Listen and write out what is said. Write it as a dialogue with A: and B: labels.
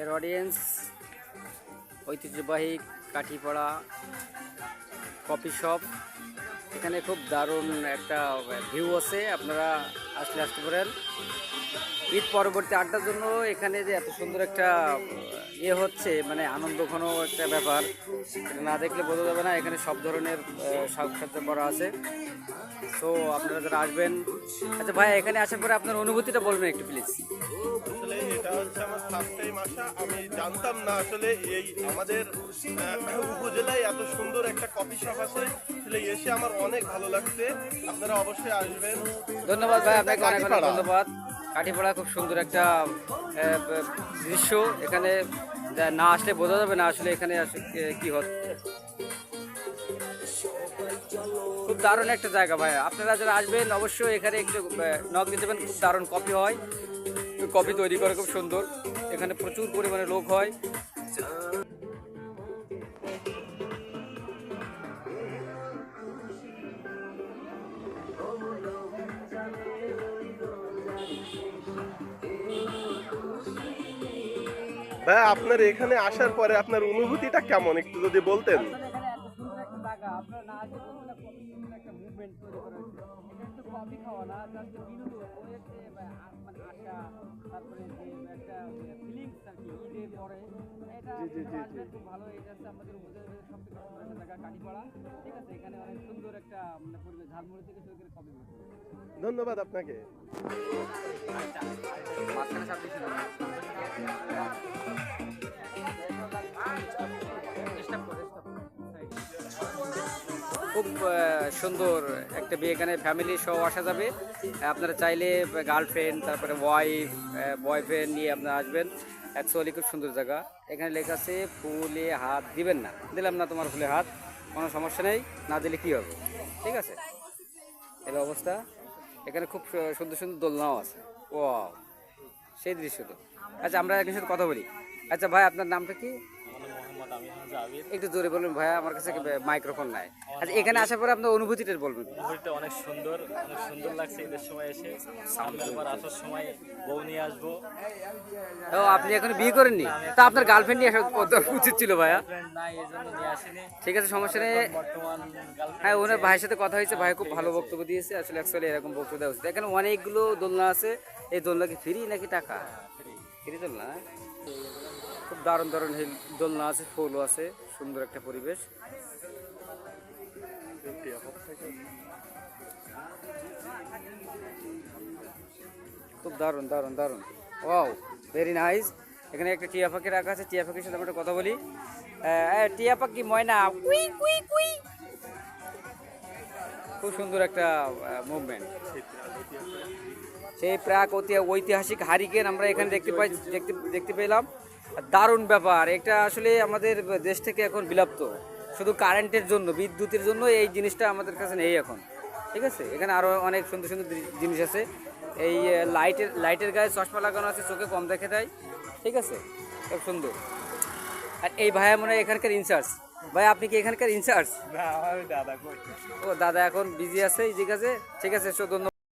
A: এর অডিয়েন্স ঐতিহ্যবাহী কাঠিপাড়া coffee shop এখানে খুব দারুণ একটা ভিউ আছে, আপনারা আসলে আসতে পারেন। ঈদ পরবর্তী আড্ডার জন্য এখানে যে এত সুন্দর একটা ইয়ে হচ্ছে মানে আনন্দ ঘন একটা ব্যাপার। না দেখলে বোঝা যাবে না এখানে সব ধরনের সাজসজ্জা করা আছে। তো আপনারা যারা আসবেন আচ্ছা ভাই এখানে আসার পরে আপনার অনুভূতিটা বলবেন একটু প্লিজ
B: আসলে এটা হচ্ছে আমার ফার্স্ট টাইম আসা। আমি জানতাম না আসলে এই আমাদের উপজেলায় এত সুন্দর একটা কফি শপ আছে। আসলে এসে আমার অনেক ভালো লাগছে। আপনারা অবশ্যই আসবেন।
A: ধন্যবাদ ভাই আপনাকে অনেক অনেক ধন্যবাদ। কাঠিপাড়া খুব সুন্দর একটা দৃশ্য। এখানে না আসলে বোঝা যাবে না আসলে এখানে কি- হচ্ছে। খুব দারুণ একটা জায়গা ভাই। আপনারা যারা আসবেন, অবশ্যই এখানে একটু নখ দিতে পারেন। খুব দারুণ কপি হয়। কপি তৈরি করে খুব সুন্দর। এখানে প্রচুর পরিমাণে লোক হয়।
B: ভাই আপনার এখানে আসার পরে আপনার অনুভূতিটা কেমন? একটু যদি বলতেন।
A: এখানে এত খুব সুন্দর একটা বিয়ে। এখানে ফ্যামিলি সহ আসা যাবে। আপনারা চাইলে গার্লফ্রেন্ড তারপরে ওয়াইফ বয়ফ্রেন্ড নিয়ে আপনারা আসবেন। অ্যাকচুয়ালি খুব সুন্দর জায়গা। এখানে লেখা আছে, ফুলে হাত দিবেন না। দিলাম না তোমার ফুলে হাত, কোনো সমস্যা নেই। না দিলে কী হবে? ঠিক আছে? এর অবস্থা এখানে খুব সুন্দর সুন্দর দোলনাও আছে। ও সেই দৃশ্য তো। আচ্ছা আমরা একজনের সাথে কথা বলি। আচ্ছা ভাই, আপনার নামটা কি? একটু জোরে বলুন ভাইয়া আমার কাছে মাইক্রোফোন নাই। আচ্ছা এখানে আসার পরে আপনার অনুভূতিটা বলবেন।
C: ঘুরতে অনেক সুন্দর অনেক সুন্দর লাগছে ঈদের সময় এসে। সামনে আবার আসার সময় বউ নিয়ে আসব।
A: ও আপনি এখন বিয়ে করেননি? তা আপনার গার্লফ্রেন্ড নিয়ে আসা উচিত ছিল ভাইয়া। ঠিক আছে সমস্যা নেই। হ্যাঁ ওনার ভাইয়ের সাথে কথা হয়েছে ভাই খুব ভালো বক্তব্য দিয়েছে। আসলে অ্যাকচুয়ালি এরকম বক্তব্য দেওয়া উচিত। এখানে অনেকগুলো দোলনা আছে। এই দোলনা কি ফ্রি নাকি টাকা? ফ্রি দোলনা না? খুব দারুণ দারুণ হিল দোলনা আছে, ফুলও আছে, সুন্দর একটা পরিবেশ। খুব দারুণ দারুণ দারুণ। ওয়াও ভেরি নাইস এখানে একটা টিয়া পাখি রাখা আছে, টিয়া পাখির সাথে আমরা কথা বলি। টিয়া পাখি ময়না কুই কুই কুই খুব সুন্দর একটা মুভমেন্ট সেই প্রাকতি ঐতিহাসিক হারিকেন আমরা এখানে দেখতে পাই দেখতে দেখতে পেলাম। আর দারুণ ব্যাপার। এটা আসলে আমাদের দেশ থেকে এখন বিলাপ্ত। শুধু কারেন্টের জন্য বিদ্যুতের জন্য এই জিনিসটা আমাদের কাছে নেই এখন। ঠিক আছে? এখানে আরও অনেক সুন্দর সুন্দর জিনিস আছে। এই লাইটের লাইটের গায়ে চশমা লাগানো আছে চোখে কম দেখে দেয় ঠিক আছে? খুব সুন্দর। আর এই ভাইয়া মনে হয় এখানকার ইনচার্জ ভাই আপনি কি এখানকার ইনচার্জ ও দাদা এখন বিজি আছে ঠিক আছে ঠিক আছে ধন্যবাদ।